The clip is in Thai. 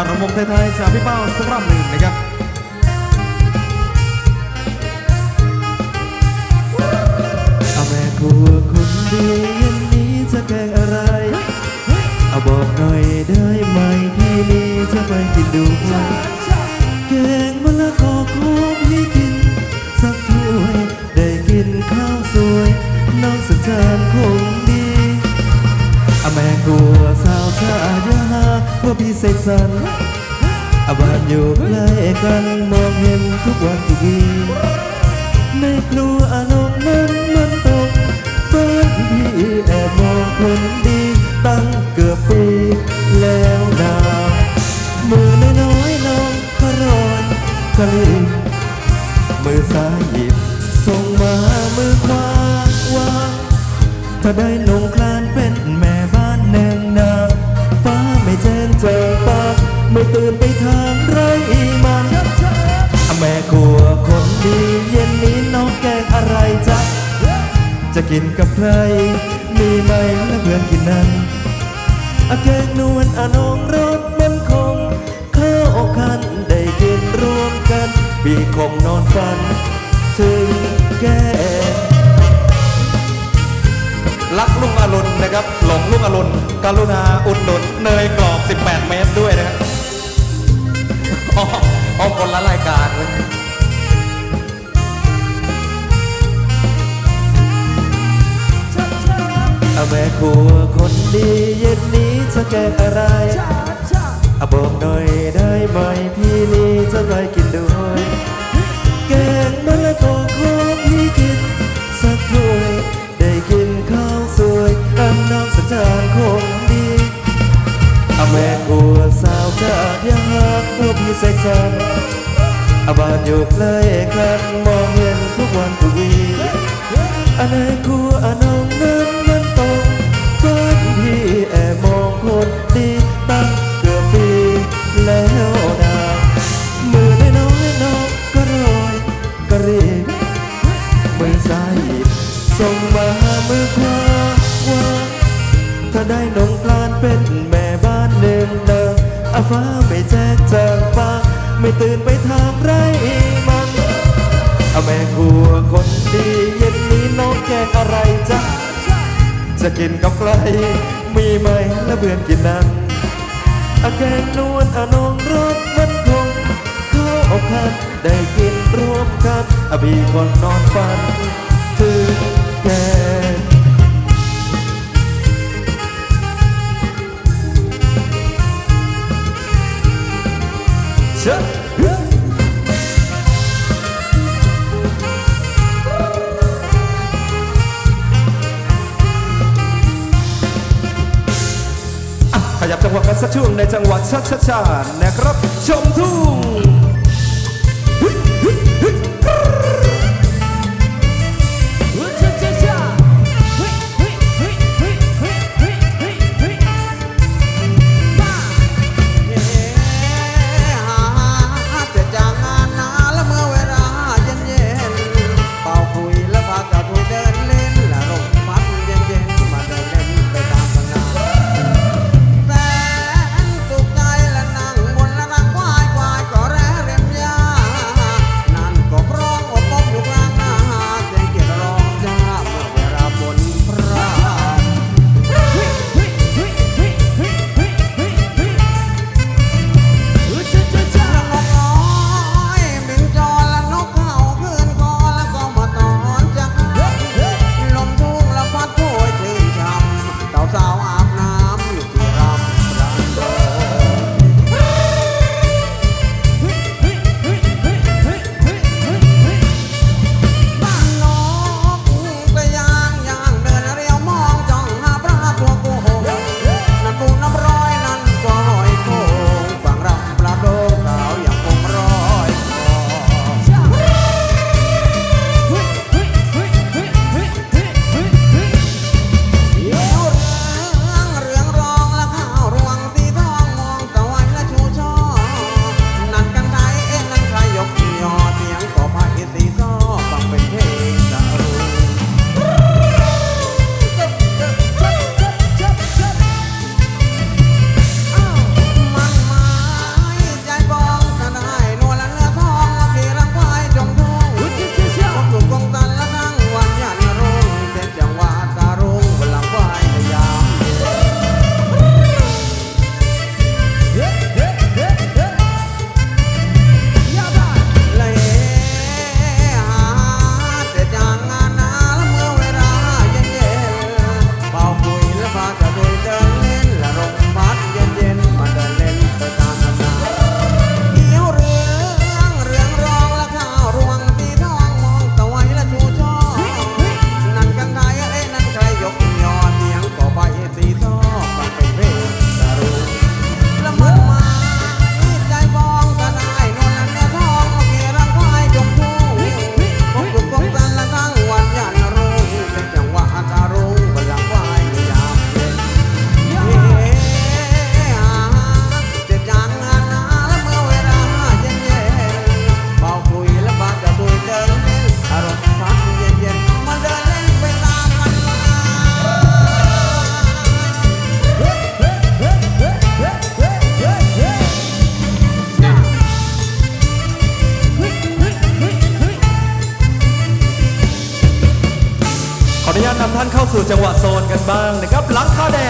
อารมณ์ไทยๆสามพี่เป้าสักรอบหนึ่งนะครับเอาแม่ครัวคนดีเย็นนี้จะแกงอะไร เอาบอกหน่อยได้ไหมพี่ อานอยู่ใกล้กันมองเห็นทุกวันทุกวีในครัวอานงนั้นมันตกบ้านพี่แอบมองคนดีตั้งเกือบปีแล้วนามือน้อยๆน้องขรอนขลิบมือซ้ายหยิบส่งมามือขวาวางถ้าได้นงคลานเป็นแม่บ้านแนงนาฟ้าไม่แจ้งเจอปากไม่ตื่น จะกินกับใคร มีไหมและเพื่อนกินนั้นอาแกงนวลอานองรสมันคงข้าวคันได้กินรวมกันปีคงนอนฝัน ถึงแกงรักลุงอรุณนะครับ หลงลุงอรุณกรุณาอุดหนุนเนยกรอบ 18 เมตรด้วยนะครับอ๋ออ๋อคนละรายการเว้ย อาแม่ครัวคนดีเย็นนี้จะแกงอะไรเอาบอกหน่อยได้ไหมพี่นี้จะไปกินด้วย แกงมะละกอขอพี่กินสักถ้วยได้กินข้าวสวยอันน้องสัญชาติคงดีอาแม่ครัวสาวจะยังหักพวกพี่เสกสรรอาบ้านอยู่ใกล้กันมองเห็นทุกวันทุกวีอันไหนครัวอันน้องนั้น อาฟ้าไม่แจ้งจางฟ้าไม่ตื่นไปทางไรมันอาแม่ครัวคนดีเย็นนี้น้องแกงอะไรจ๊ะจะกินกับใครมีไหมและเบื่อนกินนั้นอาแกงนวลอานองรสมันคงเข้าอกคันได้กินร่วมกันอาบีคนนอนฝัน สักช่วงในจังหวัดชัชชาๆนะครับ ชมทุ่ง สู่จังหวะโซนกันบ้างนะครับหลังคาแดง